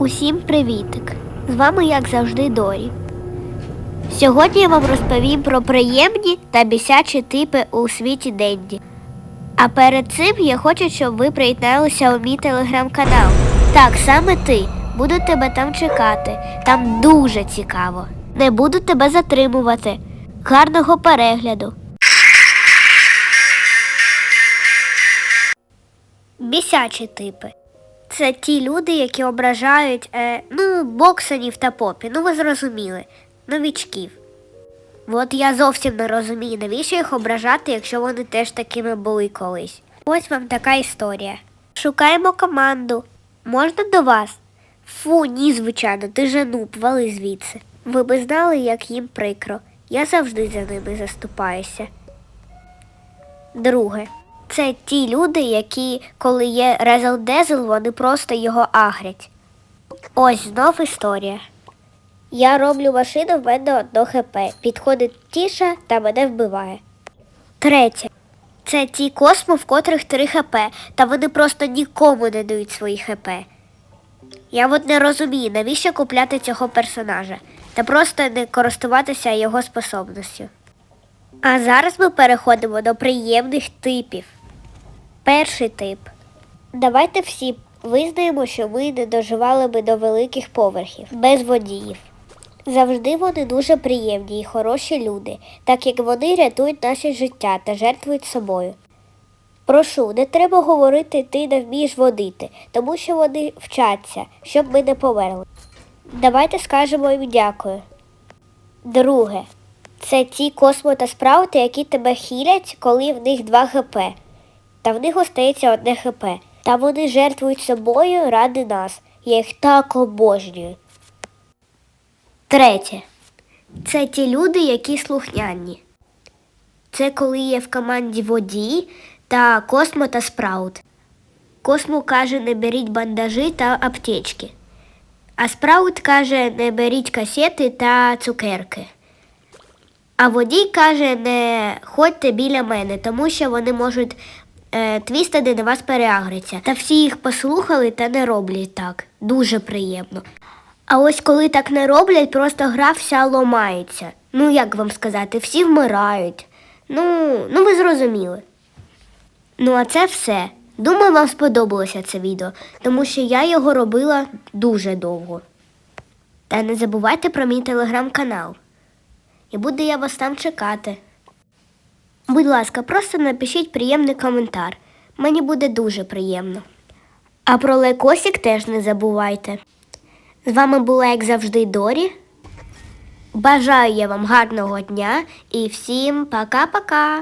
Усім привітик! З вами, як завжди, Дорі. Сьогодні я вам розповім про приємні та бісячі типи у світі Денді. А перед цим я хочу, щоб ви приєдналися у мій телеграм-канал. Так, саме ти. Буду тебе там чекати. Там дуже цікаво. Не буду тебе затримувати. Гарного перегляду. Бісячі типи. Це ті люди, які ображають е, ну, боксанів та попі. Ну ви зрозуміли, новічків. От я зовсім не розумію, навіщо їх ображати, якщо вони теж такими були колись. Ось вам така історія. Шукаємо команду. Можна до вас? Фу, ні, звичайно, ти же нуб, вали звідси. Ви би знали, як їм прикро. Я завжди за ними заступаюся. Друге. Це ті люди, які, коли є резел дезел, вони просто його агрять. Ось знов історія. Я роблю машину, в мене одно хп. Підходить тіша та мене вбиває. Третє. Це ті космо, в котрих 3 хп, та вони просто нікому не дають свої хп. Я от не розумію, навіщо купляти цього персонажа, та просто не користуватися його способністю. А зараз ми переходимо до приємних типів. Перший тип. Давайте всі визнаємо, що ми не доживали би до великих поверхів без водіїв. Завжди вони дуже приємні і хороші люди, так як вони рятують наше життя та жертвують собою. Прошу, не треба говорити ти не вмієш водити, тому що вони вчаться, щоб ми не померли. Давайте скажемо їм дякую. Друге. Це ті космо та спраути, які тебе хілять, коли в них 2 хп. Та в них остається одне хп. Та вони жертвують собою ради нас. Я їх так обожнюю. Третє. Це ті люди, які слухняні. Це коли є в команді водій та Космо та Спраут. Космо каже, не беріть бандажі та аптечки. А Спраут каже, не беріть касети та цукерки. А водій каже, не ходьте біля мене, тому що вони можуть е, твістати на вас переагриться. Та всі їх послухали та не роблять так. Дуже приємно. А ось коли так не роблять, просто гра вся ломається. Ну, як вам сказати, всі вмирають. Ну, ну ви зрозуміли. Ну, а це все. Думаю, вам сподобалося це відео, тому що я його робила дуже довго. Та не забувайте про мій телеграм-канал. І буду я вас там чекати. Будь ласка, просто напишіть приємний коментар. Мені буде дуже приємно. А про лайкосик теж не забувайте. З вами була, як завжди, Дорі. Бажаю я вам гарного дня і всім пока-пока!